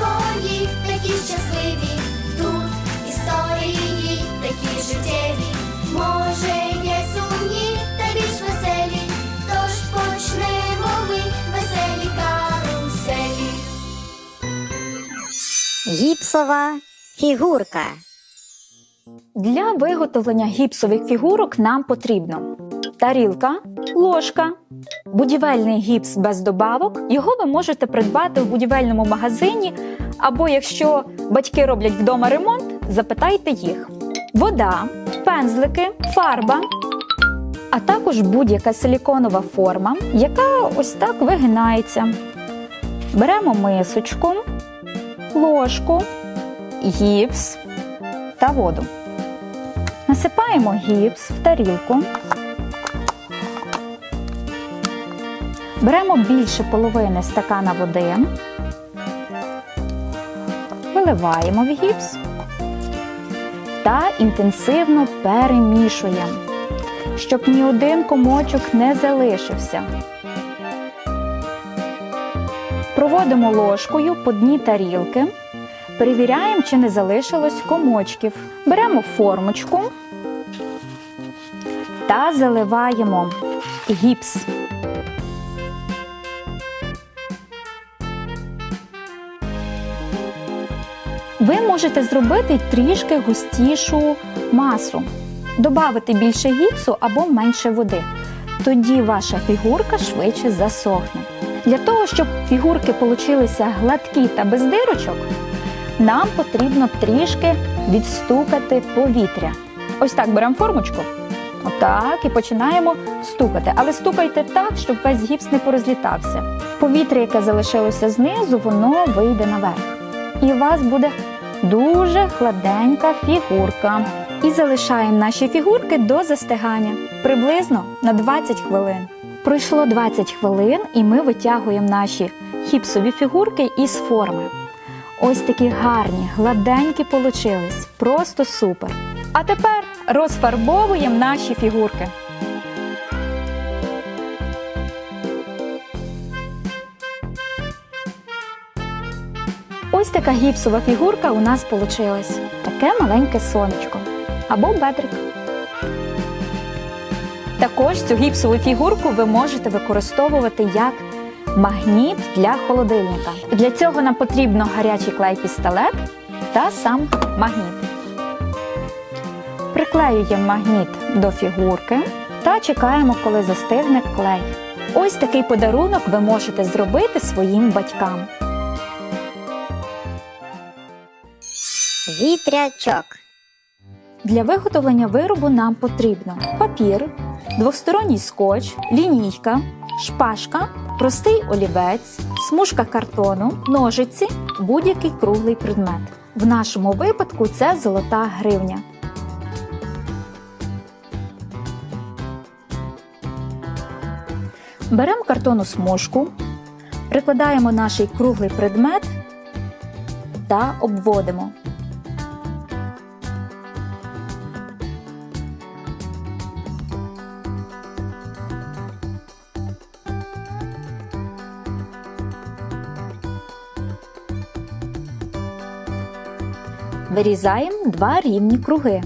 свої, такі щасливі. Тут історії такі життєві. Може, є сумні та більш веселі. Тож почнемо ми веселі каруселі. Гіпсова фігурка. Для виготовлення гіпсових фігурок нам потрібно тарілка, ложка, будівельний гіпс без добавок. Його ви можете придбати в будівельному магазині, або якщо батьки роблять вдома ремонт, запитайте їх. Вода, пензлики, фарба, а також будь-яка силіконова форма, яка ось так вигинається. Беремо мисочку, ложку, гіпс та воду. Насипаємо гіпс в тарілку. Беремо більше половини стакана води, виливаємо в гіпс та інтенсивно перемішуємо, щоб ні один комочок не залишився. Проводимо ложкою по дні тарілки. Перевіряємо, чи не залишилось комочків. Беремо формочку та заливаємо гіпс. Ви можете зробити трішки густішу масу, додати більше гіпсу або менше води. Тоді ваша фігурка швидше засохне. Для того, щоб фігурки получилися гладкі та без дирочок, нам потрібно трішки відстукати повітря. Ось так беремо формочку. Отак і починаємо стукати. Але стукайте так, щоб весь гіпс не порозлітався. Повітря, яке залишилося знизу, воно вийде наверх. І у вас буде дуже гладенька фігурка. І залишаємо наші фігурки до застигання приблизно на 20 хвилин. Пройшло 20 хвилин, і ми витягуємо наші гіпсові фігурки із форми. Ось такі гарні, гладенькі получились. Просто супер. А тепер розфарбовуємо наші фігурки. Ось така гіпсова фігурка у нас вийшла. Таке маленьке сонечко або бедрик. Також цю гіпсову фігурку ви можете використовувати як магніт для холодильника. Для цього нам потрібно гарячий клей пістолет та сам магніт. Приклеюємо магніт до фігурки та чекаємо, коли застигне клей. Ось такий подарунок ви можете зробити своїм батькам. Вітрячок. Для виготовлення виробу нам потрібно папір, двосторонній скотч, лінійка, шпажка, простий олівець, смужка картону, ножиці, будь-який круглий предмет. В нашому випадку це золота гривня. Беремо картонну смужку, прикладаємо наш круглий предмет та обводимо. Вирізаємо два рівні круги.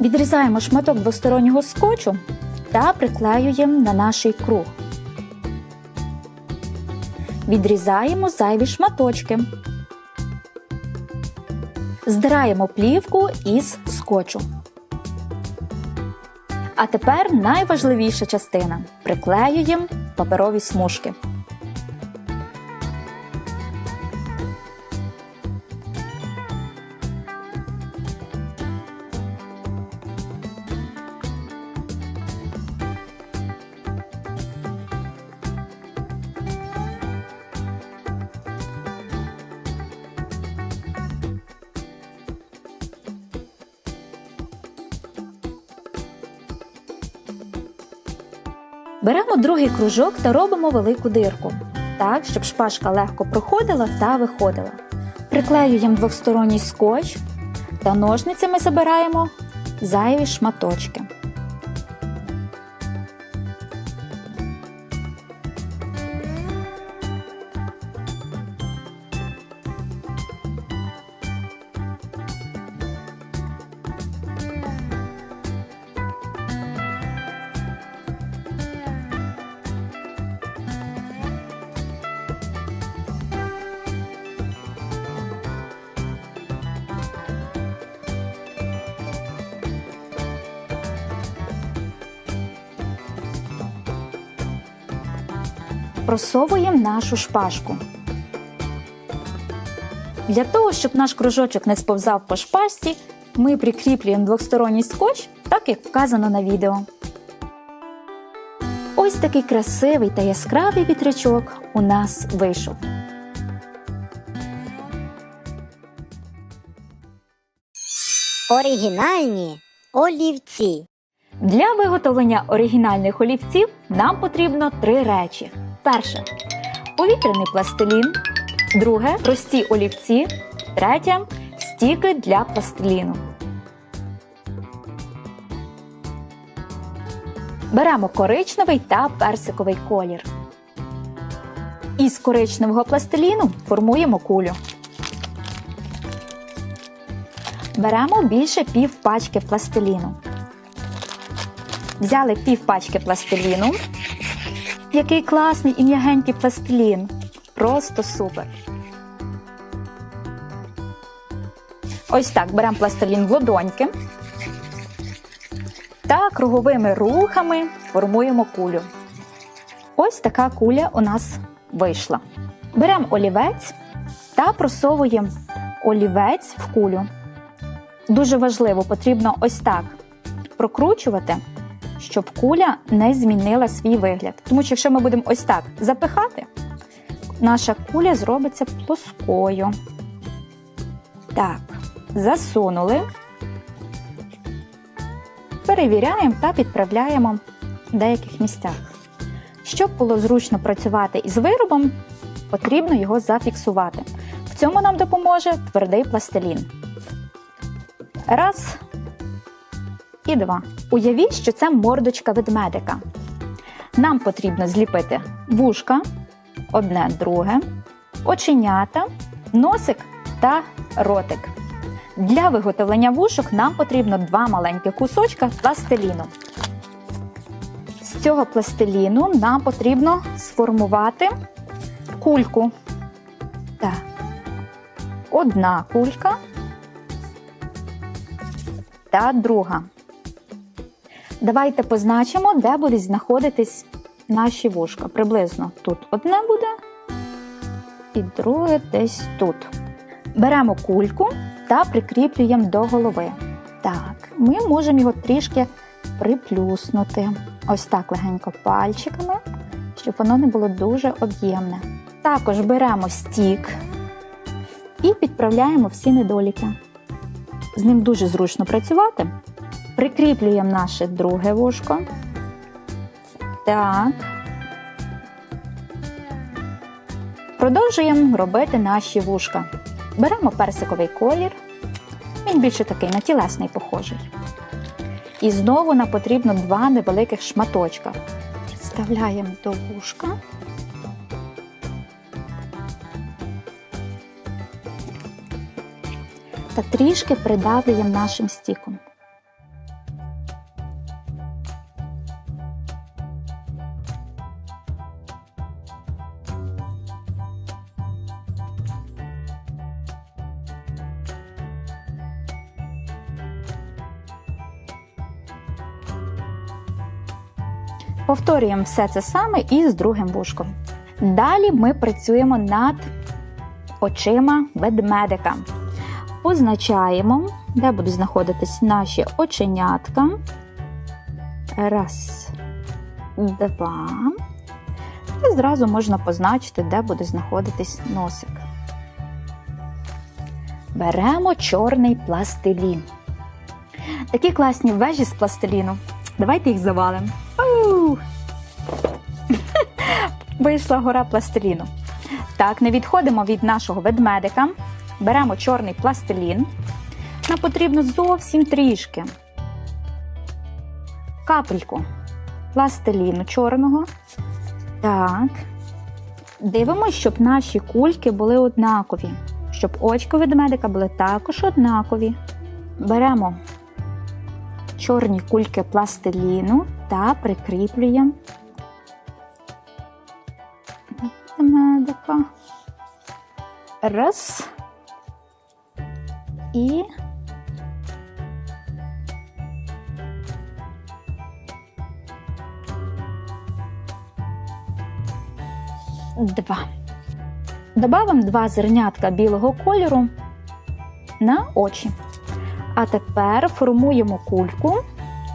Відрізаємо шматок двостороннього скотчу та приклеюємо на наш круг. Відрізаємо зайві шматочки. Здираємо плівку із скотчу. А тепер найважливіша частина приклеюємо паперові смужки. Беремо другий кружок та робимо велику дирку, так, щоб шпажка легко проходила та виходила. Приклеюємо двосторонній скотч та ножницями забираємо зайві шматочки. Просовуємо нашу шпажку. Для того, щоб наш кружочок не сповзав по шпажці, ми прикріплюємо двосторонній скотч, так як вказано на відео. Ось такий красивий та яскравий вітрячок у нас вийшов. Оригінальні олівці. Для виготовлення оригінальних олівців нам потрібно три речі: перше повітряний пластилін, друге прості олівці, третє стіки для пластиліну. Беремо коричневий та персиковий колір. Із коричневого пластиліну формуємо кулю. Беремо більше пів пачки пластиліну. Взяли пів пачки пластиліну. Який класний і м'ягенький пластилін. Просто супер. Ось так беремо пластилін в ладоньки та круговими рухами формуємо кулю. Ось така куля у нас вийшла. Беремо олівець та просовуємо олівець в кулю. Дуже важливо, потрібно ось так прокручувати, щоб куля не змінила свій вигляд. Тому що якщо ми будемо ось так запихати, наша куля зробиться плоскою. Так, засунули. Перевіряємо та підправляємо в деяких місцях. Щоб було зручно працювати із виробом, потрібно його зафіксувати. В цьому нам допоможе твердий пластилін. Раз і два. Уявіть, що це мордочка ведмедика. Нам потрібно зліпити вушка, одне друге, оченята, носик та ротик. Для виготовлення вушок нам потрібно два маленькі кусочка пластиліну. З цього пластиліну нам потрібно сформувати кульку. Так. Одна кулька та друга. Давайте позначимо, де будуть знаходитись наші вушка. Приблизно тут одне буде, і друге десь тут. Беремо кульку та прикріплюємо до голови. Так, ми можемо його трішки приплюснути. Ось так легенько пальчиками, щоб воно не було дуже об'ємне. Також беремо стік і підправляємо всі недоліки. З ним дуже зручно працювати. Прикріплюємо наше друге вушко. Так. Продовжуємо робити наші вушка. Беремо персиковий колір. Він більше такий на тілесний похожий. І знову нам потрібно два невеликих шматочка. Представляємо до вушка. Та трішки придавлюємо нашим стіком. Повторюємо все це саме і з другим вушком. Далі ми працюємо над очима ведмедика. Позначаємо, де будуть знаходитись наші оченятка. Раз, два. І зразу можна позначити, де буде знаходитись носик. Беремо чорний пластилін. Такі класні вежі з пластиліну. Давайте їх завалимо. Вийшла гора пластиліну. Так, не відходимо від нашого ведмедика. Беремо чорний пластилін. Нам потрібно зовсім трішки. Капельку пластиліну чорного. Так. Дивимося, щоб наші кульки були однакові. Щоб очки ведмедика були також однакові. Беремо чорні кульки пластиліну та прикріплюємо Раз. І два. Добавимо два зернятка білого кольору на очі. А тепер формуємо кульку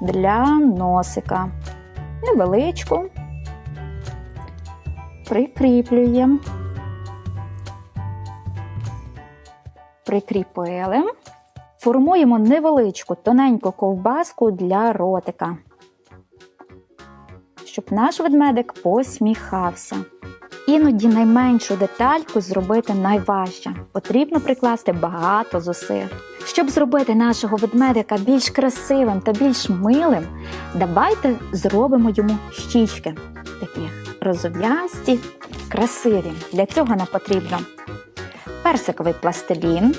для носика. Невеличку. Прикріплюємо. Прикріпили. Формуємо невеличку тоненьку ковбаску для ротика, щоб наш ведмедик посміхався. Іноді найменшу детальку зробити найважче. Потрібно прикласти багато зусиль. Щоб зробити нашого ведмедика більш красивим та більш милим, давайте зробимо йому щічки. Такі розов'ясті, красиві. Для цього нам потрібно персиковий пластилін.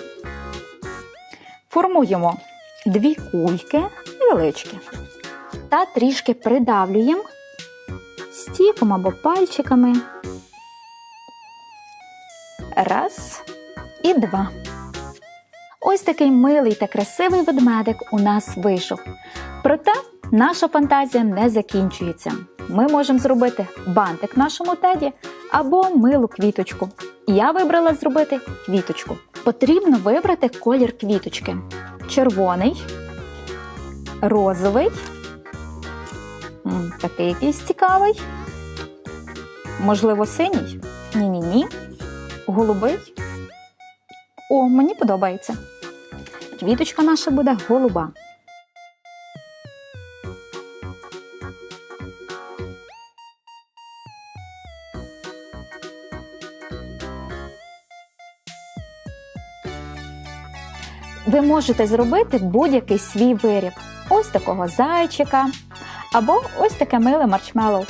Формуємо дві кульки невеличкі та трішки придавлюємо стіком або пальчиками. Раз і два. Ось такий милий та красивий ведмедик у нас вийшов. Проте наша фантазія не закінчується. Ми можемо зробити бантик нашому теді або милу квіточку. Я вибрала зробити квіточку. Потрібно вибрати колір квіточки: червоний, розовий, такий якийсь цікавий, можливо, синій. Ні-ні-ні. Голубий. О, мені подобається. Квіточка наша буде голуба. Ви можете зробити будь-який свій виріб. Ось такого зайчика, або ось таке миле маршмеллоу.